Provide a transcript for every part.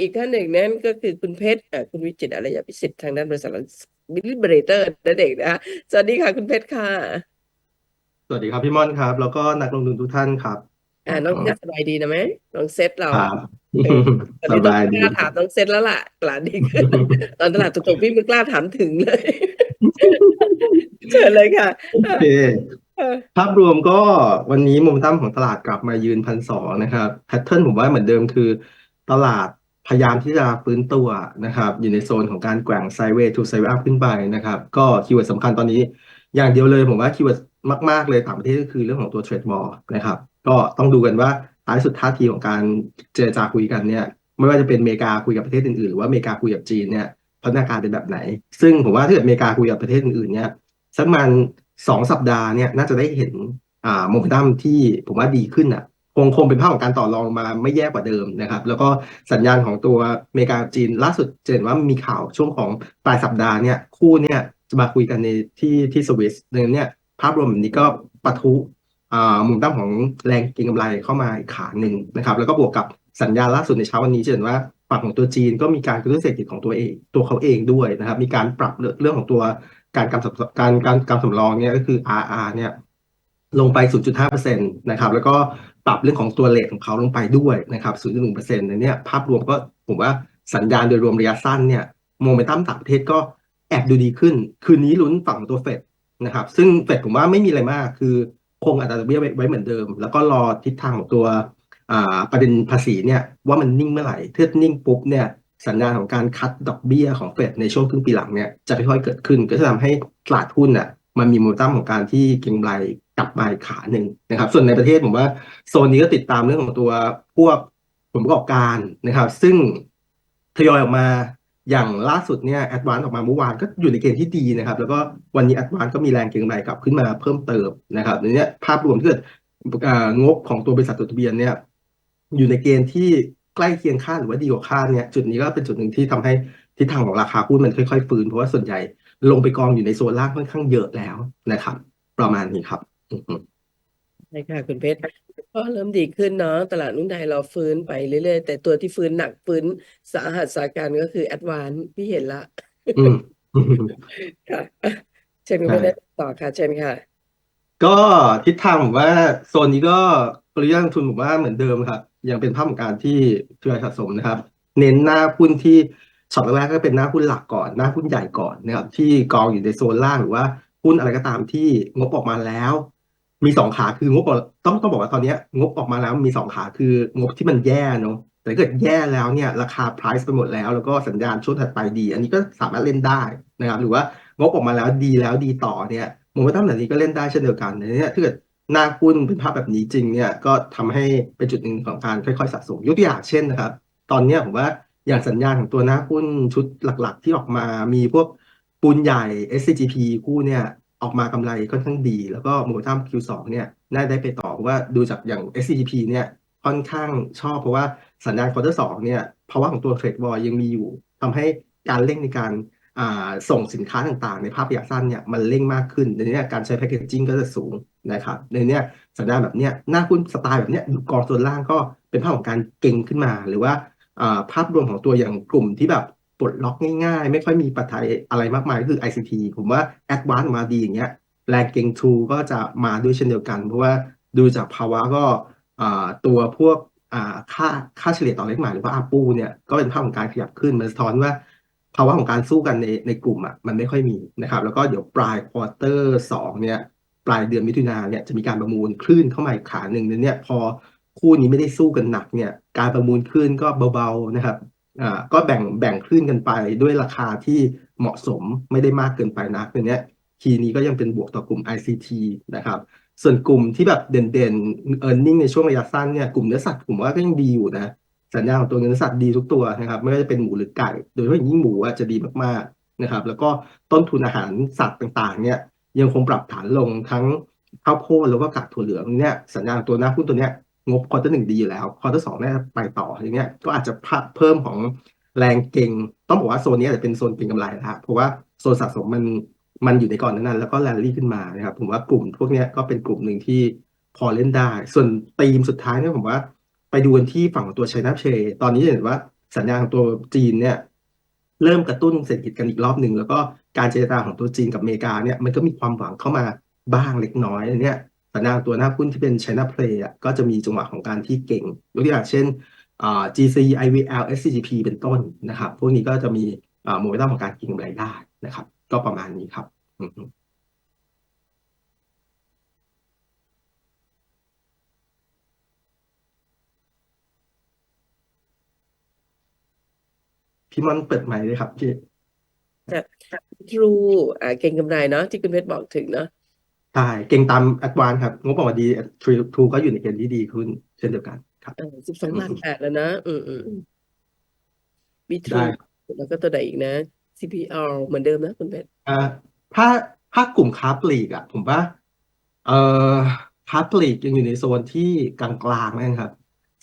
อีกท่านหนึ่งนั้นก็คือคุณเพชรเอ่อคุณวิจิตรอารยพิสิทธิ์ทางด้านบริษัทบิลลิเบรเตอร์นั่นเองนะคะสวัสดีค่ะคุณเพชรค่ะ สวัสดีครับพี่ม่อนครับ แล้วก็นักลงทุนทุกท่านครับ อ่าน้องเพชรสบายดีนะไหมน้องเซตเราครับเออตอนสนี้ต้องบายกดีล้าถามน้องเซตแล้วล่ะตลาดดีขึ้นตอนตลาดตกๆพี่ไม่กล้าถามถึงเลยเชิญเลยค่ะโอเคเออภาพรวมก็วันนี้โมเมนตัมของตลาดกลับมายืนพันสองนะครับแพทเทิร์นผมว่าเหมือนเดิมคือ ตลาด พยายามที่จะฟื้นตัวนะครับ อยู่ในโซนของการแกว่งไซเวทูไซด์อัพขึ้นไปนะครับ ก็คีย์เวิร์ดสำคัญตอนนี้ อย่างเดียวเลยผมว่าคีย์เวิร์ดมาก ๆ เลยต่างประเทศก็คือเรื่องของตัวเทรดวอลนะครับ ก็ต้องดูกันว่าท้ายสุดท่าทีของการเจรจาคุยกันเนี่ย ไม่ว่าจะเป็นอเมริกาคุยกับประเทศอื่นๆหรือว่าอเมริกาคุยกับจีนเนี่ยพัฒนาการเป็นแบบไหน ซึ่งผมว่าถ้าเกิดอเมริกาคุยกับประเทศอื่นๆเนี่ยสักมาณสองสัปดาห์เนี่ยน่าจะได้เห็นอ่าโมเมนตัมที่ผมว่าดีขึ้นอะ คงคงเป็นภาพของการต่อรองมาไม่แย่กว่าเดิมนะครับ แล้วก็สัญญาณของตัวอเมริกาจีนล่าสุดเห็นว่ามีข่าวช่วงของปลายสัปดาห์เนี่ยคู่เนี่ยจะมาคุยกันในที่ที่สวิสดังนั้นเนี่ยภาพรวมแบบนี้ก็ปะทุมุมตั้มของแรงก็งกำไรเข้ามาอีกขาหนึ่งนะครับ แล้วก็บวกกับสัญญาณล่าสุดในเช้าวันนี้จะเห็นว่าฝั่งของตัวจีนก็มีการกระตุ้นเศรษฐกิจของตัวเอง ตัวเขาเองด้วยนะครับ มีการปรับเรื่องของตัวการกำสำการการกำสำรองเนี่ยก็คือ RR เนี่ย ลงไป 0.5%นะครับ แล้วก็ปรับเรื่องของตัวเลทของเขาลงไปด้วยนะครับ 0.1%ในเนี้ยภาพรวมก็ผมว่าสัญญาณโดยรวมระยะสั้นเนี่ยโมเมนตัมต่างประเทศก็แอบดูดีขึ้น คืนนี้ลุ้นฝั่งตัวเฟดนะครับ ซึ่งเฟดผมว่าไม่มีอะไรมาก คือคงอัตราดอกเบี้ยไว้เหมือนเดิม แล้วก็รอทิศทางของตัวประเด็นภาษีเนี่ยว่ามันนิ่งเมื่อไหร่ถ้านิ่งปุ๊บเนี่ยสัญญาณของการคัดดอกเบี้ยของเฟดในช่วงครึ่งปีหลังเนี่ยจะค่อยๆเกิดขึ้น ก็จะทำให้ตลาดหุ้นน่ะมันมีโมเมนตัมของการที่เก็งกำไร กลับมาอีกขาหนึ่งนะครับ ส่วนในประเทศผมว่าโซนนี้ก็ติดตามเรื่องของตัวพวกผลประกอบการนะครับ ซึ่งทยอยออกมาอย่างล่าสุดเนี่ยแอดวานออกมาเมื่อวานก็อยู่ในเกณฑ์ที่ดีนะครับ แล้วก็วันนี้แอดวานก็มีแรงเก็งกำไรกลับขึ้นมาเพิ่มเติมนะครับในเนี้ยภาพรวมที่เกิดงบของตัวบริษัทจดทะเบียนเนี่ยอยู่ในเกณฑ์ที่ใกล้เคียงคาดหรือว่าดีกว่าคาดเนี่ยจุดนี้ก็เป็นจุดหนึ่งที่ทำให้ทิศทางของราคาหุ้นมันค่อยๆฟื้นเพราะว่าส่วนใหญ่ลงไปกองอยู่ในโซนล่างค่อนข้างเยอะแล้วนะครับ ประมาณนี้ครับ ใช่ค่ะคุณเพชรก็เริ่มดีขึ้นเนาะตลาดหุ้นไทยเราฟื้นไปเรื่อยๆ แต่ตัวที่ฟื้นหนักฟื้นสาหัสสาการก็คือแอดวานพี่เห็นละ อืมค่ะอะเชิญคุณเพชรได้ต่อค่ะเชิญค่ะ ก็ทิศทางผมว่าโซนนี้ก็กลยุทธ์ลงทุนผมว่าเหมือนเดิมครับ ยังเป็นภาพของการที่ทยอยสะสมนะครับ เน้นหน้าหุ้นที่ช็อตแรกก็เป็นหน้าหุ้นหลักก่อนหน้าหุ้นใหญ่ก่อนนะครับที่กองอยู่ในโซนล่างหรือว่าหุ้นอะไรก็ตามที่งบออกมาแล้ว มีสองขาคืองบต้องต้องบอกว่าตอนนี้งบออกมาแล้วมีสองขาคืองบที่มันแย่เนาะแต่ถ้าเกิดแย่แล้วเนี่ยราคา price ไปหมดแล้ว แล้วก็สัญญาณช่วงถัดไปดี อันนี้ก็สามารถเล่นได้นะครับหรือว่างบออกมาแล้วดีแล้วดีต่อเนี่ยโมเมนตัมแบบนี้ก็เล่นได้เช่นเดียวกันเนี้ยถ้าเกิดหน้าหุ้นเป็นภาพแบบนี้จริงเนี่ยก็ทำให้เป็นจุดหนึ่งของการค่อยๆสะสมยกตัวอย่างเช่นนะครับ ตอนนี้ผมว่าอย่างสัญญาณของตัวหน้าหุ้นชุดหลักๆ ที่ออกมามีพวกปูนใหญ่ SCGP คู่เนี่ย ออกมากำไรค่อนข้างดี แล้วก็โมเมนตัม Q2 เนี่ยน่าได้ไปต่อเพราะว่าดูจากอย่าง SCGP เนี่ยค่อนข้างชอบเพราะว่าสัญญาณควอเตอร์สองเนี่ยภาวะของตัวเทรดวอลยังมีอยู่ทำให้การเร่งในการาส่งสินค้าต่างๆ ในภาพระยะสั้นเนี่ยมันเร่งมากขึ้นในนี้การใช้แพคเกจจิ้งก็จะสูงนะครับในนี้สัญญาณแบบเนี้ยหน้าหุ้นสไตล์แบบเนี้ยอยู่กองส่วนล่างก็เป็นภาพของการเก่งขึ้นมา หรือว่าอ่าภาพรวมของตัวอย่างกลุ่มที่แบบ ปลดล็อกง่ายๆ ไม่ค่อยมีปัจจัยอะไรมากมายก็คือ ICT ผมว่า Advance มาดีอย่างเงี้ยแรงเก่งทูก็จะมาด้วยเช่นเดียวกัน เพราะว่าดูจากภาวะก็ตัวพวกค่าค่าเฉลี่ยต่อเลขหมายหรือว่าอาปูเนี่ยก็เป็นภาพของการขยับขึ้นมันสะท้อนว่าภาวะของการสู้กันในในกลุ่มอะมันไม่ค่อยมีนะครับ แล้วก็เดี๋ยวปลายควอเตอร์สองเนี่ยปลายเดือนมิถุนาเนี่ยจะมีการประมูลคลื่นเข้ามาอีกขาหนึ่งเนี่ยพอคู่นี้ไม่ได้สู้กันหนักเนี่ยการประมูลคลื่นก็เบาๆนะครับ ก็แบ่งแบ่งคลื่นกันไปด้วยราคาที่เหมาะสมไม่ได้มากเกินไปนักในเนี้ยทีนี้ก็ยังเป็นบวกต่อกลุ่ม ICT นะครับ ส่วนกลุ่มที่แบบเด่นๆ e a r n i n g ในช่วงระยะสั้นเนี่ยกลุ่มเนื้อสัตว์ผมว่าก็ยังดีอยู่นะสัญญาของตัวเนื้อสัตว์ดีทุกตัวนะครับไม่ว่าจะเป็นหมูหรือไก่ โดยเฉพาะยิ่งหมูอะจะดีมากๆนะครับ แล้วก็ต้นทุนอาหารสัตว์ต่างๆ เนี่ยยังคงปรับฐานลงทั้งข้าวโพดแล้วก็กากถั่วเหลืองเนี่ยสัญญาณตัวหน้าหุ้นตัวเนี้ย งบควอเตอร์หนึ่งดีอยู่แล้วควอเตอร์สองน่าจะไปต่ออย่างเงี้ยก็อาจจะเพิ่มของแรงเก่ง ต้องบอกว่าโซนนี้อาจจะเป็นโซนเก่งกำไรนะฮะเพราะว่าโซนสะสมมันมันอยู่ในก่อนนั้นแล้วก็แรลลี่ขึ้นมานะครับผมว่ากลุ่มพวกนี้ก็เป็นกลุ่มหนึ่งที่พอเล่นได้ ส่วนธีมสุดท้ายเนี่ยผมว่าไปดูกันที่ฝั่งตัว China Trade ตอนนี้เห็นว่าสัญญาณของตัวจีนเนี่ยเริ่มกระตุ้นเศรษฐกิจกันอีกรอบหนึ่งแล้วก็การเจรจาของตัวจีนกับอเมริกาเนี่ยมันก็มีความหวังเข้ามาบ้างเล็กน้อยอันเนี่ย สัญญาณตัวหน้าหุ้นที่เป็น China Play อะก็จะมีจังหวะของการที่เก่ง ยกตัวอย่างเช่น GC IVL SCGP เป็นต้นนะครับ พวกนี้ก็จะมีโมเมนตัมของการเก็งกำไรได้นะครับ ก็ประมาณนี้ครับพี่มอนเปิดไมค์เลยครับพี่ทรูอ่าเก่งกำไรเนาะที่คุณเพชรบอกถึงเนาะ ใช่ เก่งตามแอดวานครับ งบออกมาดีทรูทูก็อยู่ในเกณฑ์ที่ดีขึ้นเช่นเดียวกันครับเออสิบสองล้านแปดแล้วนะ อืมอืมมีทรูได้แล้วก็ตัวใดอีกนะ CPL เหมือนเดิมนะคุณเพชรอ่าถ้าถ้ากลุ่มค้าปลีกอะ ผมว่า เอ่อค้าปลีกยังอยู่ในโซนที่กลางๆนะครับ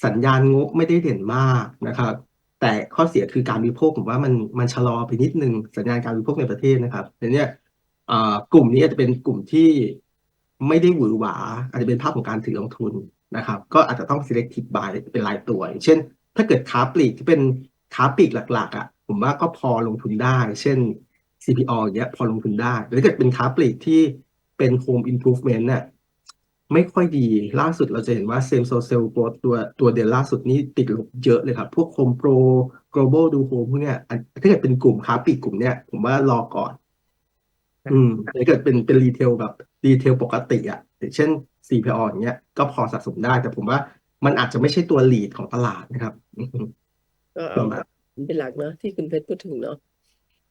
สัญญาณงบไม่ได้เด่นมากนะครับ แต่ข้อเสียคือการบริโภคผมว่ามันมันชะลอไปนิดนึงสัญญาณการบริโภคในประเทศนะครับแต่เนี่ยอ่ากลุ่มนี้อาจจะเป็นกลุ่มที่ ไม่ได้หวือหวา อาจจะเป็นภาพของการถือลงทุนนะครับ ก็อาจจะต้อง selective buy เป็นรายตัวอย่างเช่น ถ้าเกิดค้าปลีกที่เป็นค้าปลีกหลักๆอะผมว่าก็พอลงทุนได้ เช่น CPO อย่างเงี้ยพอลงทุนได้แต่ถ้าเกิดเป็นค้าปลีกที่เป็น Home Improvement เนี่ยไม่ค่อยดีล่าสุดเราจะเห็นว่า Same Store Sales Growth ตัวตัวเดือนล่าสุดนี้ติดลบเยอะเลยครับ พวก Home Pro Global Do Home พวกเนี้ยอันถ้าเกิดเป็นกลุ่มค้าปลีกกลุ่มเนี้ยผมว่ารอก่อน อืมแต่ถ้าเกิดเป็นเป็นรีเทลแบบ รีเทลปกติอะอย่างเช่น CPO อย่างเงี้ยก็พอสะสมได้ แต่ผมว่ามันอาจจะไม่ใช่ตัว lead ของตลาดนะครับอืมก็ปเอาระมาณเป็นหลักเนาะที่คุณเพชรพูดถึงเนาะ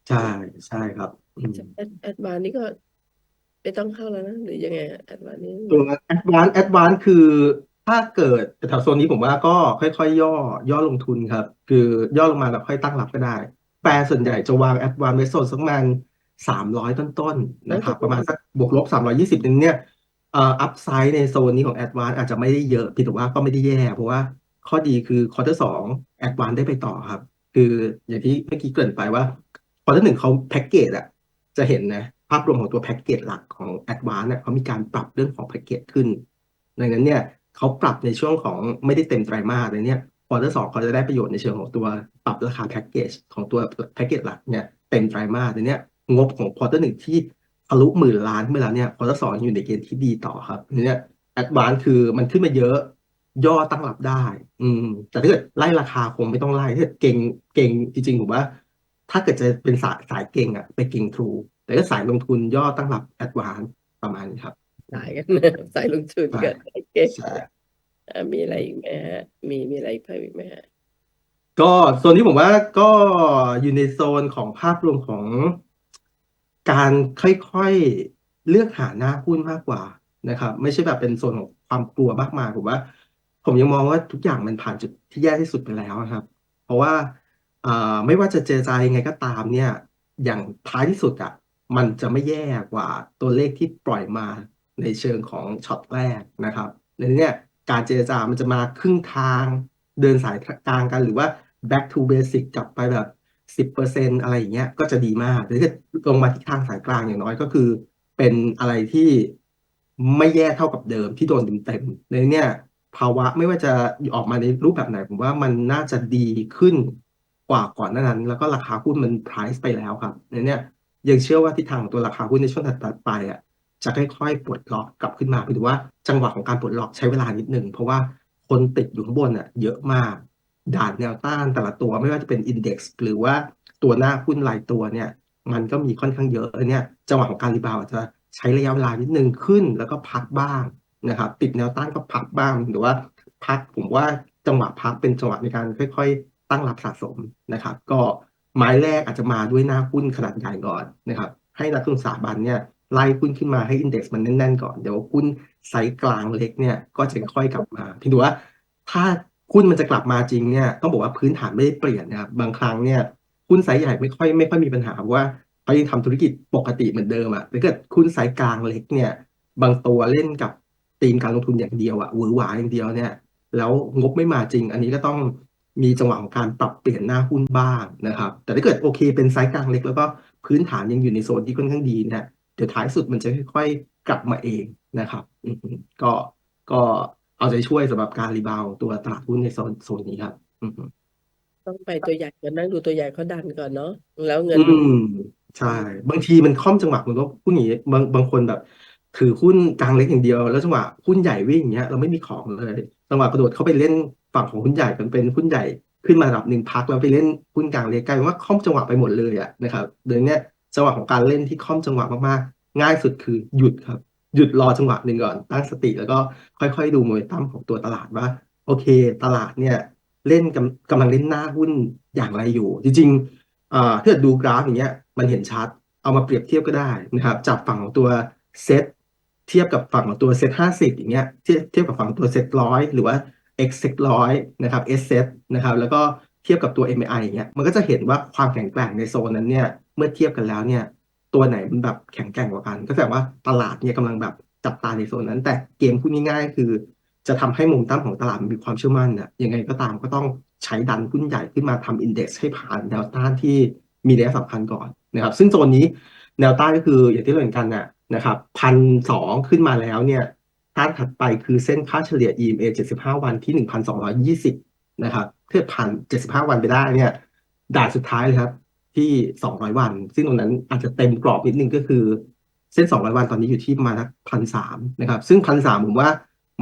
ใช่ใช่ครับอืมแอดแอดวานนี่ก็ไม่ต้องเข้าแล้วนะหรือยังไงแอดวานนี่ตัว advance advance คือถ้าเกิดแถวโซนนี้ผมว่าก็ค่อยๆ ย่อย่อลงทุนครับ คือย่อลงมาแล้วค่อยตั้งรับก็ได้ แปรส่วนใหญ่จะวาง advance ไว้โซนสักประมาณ สามร้อยต้นๆนะครับประมาณสักบวกลบสามร้อยี่สิบนึงเนี่ยเอ่อ upside ในโซนนี้ของ advance อาจจะไม่ได้เยอะเพียงแต่ว่าก็ไม่ได้แย่ เพราะว่าข้อดีคือ quarter สอง advance ได้ไปต่อครับ คืออย่างที่เมื่อกี้เกริ่นไปว่า quarter หนึ่งเขาแพ็กเกจอะจะเห็นนะภาพรวมของตัวแพ็กเกจหลักของ Advance เนี่ยเขามีการปรับเรื่องของแพ็กเกจขึ้นดังนั้นเนี่ยเขาปรับในช่วงของไม่ได้เต็มไตรมาสเลยเนี่ยควอเตอร์สองเขาจะได้ประโยชน์ในเชิงของตัวปรับราคาแพ็กเกจของตัวแพ็กเกจหลักเนี่ยเต็มไตรมาสเลยเนี่ย งบของควอเตอร์หนึ่งที่ทะลุหมื่นล้านเมื่อแล้วเนี่ยควอเตอร์สองอยู่ในเกณฑ์ที่ดีต่อครับเนี่ย Advance คือมันขึ้นมาเยอะย่อตั้งรับได้ อืม แต่ถ้าเกิดไล่ราคาคงไม่ต้องไล่ถ้าเกิดเก่งเก่งจริงๆผมว่า ถ้าเกิดจะเป็นสายสายเก่งอะไปเก่งทรูแต่ถ้าสายลงทุนย่อตั้งรับแอดวานประมาณนี้ครับสายกันนะสายลงทุนกันโอเคใช่อะมีอะไรอีกไหมฮะมีมีอะไรเพิ่มอีกไหมฮะก็โซนนี้ผมว่าก็อยู่ในโซนของภาพรวมของ การค่อยๆเลือกหาหน้าหุ้นมากกว่านะครับ ไม่ใช่แบบเป็นโซนของความกลัวมากมายผมว่า ผมยังมองว่าทุกอย่างมันผ่านจุดที่แย่ที่สุดไปแล้วนะครับ เพราะว่าไม่ว่าจะเจรจายังไงก็ตามเนี่ย อย่างท้ายที่สุดอะมันจะไม่แย่กว่าตัวเลขที่ปล่อยมาในเชิงของช็อตแรกนะครับในนี้การเจรจามันจะมาครึ่งทางเดินสายกลางกันหรือว่า back to basic กลับไปแบบ สิบเปอร์เซ็นอะไรอย่างเงี้ยก็จะดีมากแต่ถ้าลงมาที่ทางสายกลางอย่างน้อยก็คือ เป็นอะไรที่ไม่แย่เท่ากับเดิมที่โดนเต็มๆในเนี่ย ภาวะไม่ว่าจะออกมาในรูปแบบไหน ผมว่ามันน่าจะดีขึ้นกว่าก่อนหน้านั้น แล้วก็ราคาหุ้นมัน price ไปแล้วครับในเนี้ยยังเชื่อว่าทิศทางของตัวราคาหุ้นในช่วงถัดไปอะจะค่อยๆปลดล็อกกลับขึ้นมาถือว่าจังหวะของการปลดล็อกใช้เวลานิดหนึ่งเพราะว่าคนติดอยู่ข้างบนอะเยอะมาก ด่านแนวต้านแต่ละตัวไม่ว่าจะเป็น index หรือว่าตัวหน้าหุ้นรายตัวเนี่ย มันก็มีค่อนข้างเยอะเนี่ยจังหวะของการรีบาวอาจจะใช้ระยะเวลานิดนึงขึ้นแล้วก็พักบ้างนะครับติดแนวต้านก็พักบ้างหรือว่าพักผมว่าจังหวะพักเป็นจังหวะในการค่อย ๆ ตั้งรับสะสมนะครับ ก็ไม้แรกอาจจะมาด้วยหน้าหุ้นขนาดใหญ่ก่อนนะครับ ให้นักลงทุนสถาบันเนี่ยไล่หุ้นขึ้นมาให้อินเด็กซ์มันแน่นๆก่อนเดี๋ยวหุ้นไซส์กลางเล็กเนี่ยก็จะค่อยๆกลับมาพียงแต่ว่าถ้า หุ้นมันจะกลับมาจริงเนี่ยต้องบอกว่าพื้นฐานไม่ได้เปลี่ยนนะครับบางครั้งเนี่ยหุ้นไซส์ใหญ่ไม่ค่อยไม่ค่อยมีปัญหาเพราะว่าเขายังทำธุรกิจปกติเหมือนเดิมอะแต่เกิดหุ้นไซส์กลางเล็กเนี่ยบางตัวเล่นกับธีมการลงทุนอย่างเดียวอะหวือหวาอย่างเดียวเนี่ยแล้วงบไม่มาจริง อันนี้ก็ต้องมีจังหวะของการปรับเปลี่ยนหน้าหุ้นบ้างนะครับ แต่ถ้าเกิดโอเคเป็นไซส์กลางเล็ก แล้วก็พื้นฐานยังอยู่ในโซนที่ค่อนข้างดีเนี่ยเดี๋ยวท้ายสุดมันจะค่อยๆกลับมาเองนะครับก็ก็ เอาใจช่วยสำหรับการรีบาวตัวตลาดหุ้นในโซนโซนนี้ครับต้องไปตัวใหญ่ก่อนนั่งดูตัวใหญ่เขาดันก่อนเนาะแล้วเงินอืมใช่ บางทีมันค่อมจังหวะมันก็พูดอย่างนี้บางบางคนแบบถือหุ้นกลางเล็กอย่างเดียว แล้วจังหวะหุ้นใหญ่วิ่งอย่างเงี้ยเราไม่มีของเลยจังหวะกระโดดเข้าไปเล่นฝั่งของหุ้นใหญ่มันเป็นหุ้นใหญ่ขึ้นมาระดับหนึ่งพักแล้วไปเล่นหุ้นกลางเล็กกลายเป็นว่าค่อมจังหวะไปหมดเลยอะนะครับเดี๋ยวนี้จังหวะของการเล่นที่ค่อมจังหวะมากๆง่ายสุดคือหยุดครับ หยุดรอจังหวะหนึ่งก่อนตั้งสติ แล้วก็ค่อยๆ ดูโมเมนตัมของตัวตลาดว่า โอเค ตลาดเนี่ยเล่นกำกำลังเล่นหน้าหุ้นอย่างไรอยู่ จริงๆอ่าถ้าดูกราฟอย่างเงี้ยมันเห็นชัดเอามาเปรียบเทียบก็ได้นะครับจับฝั่งของตัวเซตเทียบกับฝั่งของตัวเซตห้าสิบอย่างเงี้ยเทียบเทียบกับฝั่งของตัวเซตร้อยหรือว่า X เซตร้อยนะครับ S เซตนะครับแล้วก็เทียบกับตัว MAI อย่างเงี้ยมันก็จะเห็นว่าความแข็งแกร่งในโซนนั้นเนี่ยเมื่อเทียบกันแล้วเนี่ย ตัวไหนมันแบบแข็งแกร่งกว่ากัน ก็แสดงว่าตลาดเนี่ยกำลังแบบจับตาในโซนนั้น แต่เกมพูดง่ายๆคือ จะทำให้มุมตั้มของตลาดมันมีความเชื่อมั่นน่ะยังไงก็ตามก็ต้องใช้ดันหุ้นใหญ่ขึ้นมาทำอินเด็กซ์ให้ผ่านแนวต้านที่มีระยะสำคัญก่อนนะครับ ซึ่งโซนนี้แนวต้านก็คืออย่างที่เราเห็นกันน่ะนะครับพันสองขึ้นมาแล้วเนี่ยต้านถัดไปคือเส้นค่าเฉลี่ย EMA 75 วันที่ 1,220 นะครับถ้าเกิดผ่าน 75 วันไปได้เนี่ยด่านสุดท้ายเลยครับ ที่ 200 วัน ซึ่งตรงนั้นอาจจะเต็มกรอบนิดนึงก็คือ เส้น 200 วันตอนนี้อยู่ที่ประมาณสักพันสามนะครับ ซึ่งพันสามผมว่า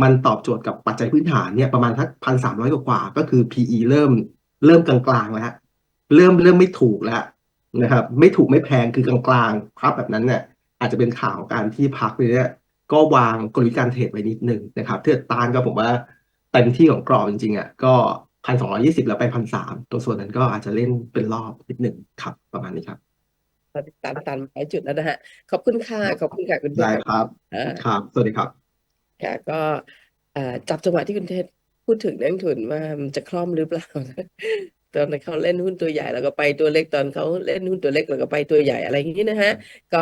มันตอบโจทย์กับปัจจัยพื้นฐานเนี่ยประมาณทักพันสามร้อยกว่า ก็คือ PE เริ่มเริ่มกลางๆแล้วเริ่มเริ่มไม่ถูกแล้วนะครับ ไม่ถูกไม่แพงคือกลางๆภาพแบบนั้นเนี่ยอาจจะเป็นข่าวการที่พักไปเนี่ยก็วางกลยุทธ์การเทรดไว้นิดนึงนะครับถ้าเกิดต้านก็ผมว่าเต็มที่ของกรอบจริงๆอะก็ พันสองร้อยี่สิบแล้วไปพันสามตัวส่วนนั้นก็อาจจะเล่นเป็นรอบนิดหนึ่งครับประมาณนี้ครับตามตันหลายจุดแล้วนะฮะ ขอบคุณค่ะ ขอบคุณค่ะคุณเพได้ชรครับอ่าครับ สวัสดีครับค่ะก็เอ่อจับจังหวะที่คุณเทศพูดถึงนักลงทุนว่ามันจะคล่อมหรือเปล่าตอนเขาเล่นหุ้นตัวใหญ่แล้วก็ไปตัวเล็กตอนเขาเล่นหุ้นตัวเล็กแล้วก็ไปตัวใหญ่อะไรอย่างนี้นะฮะก็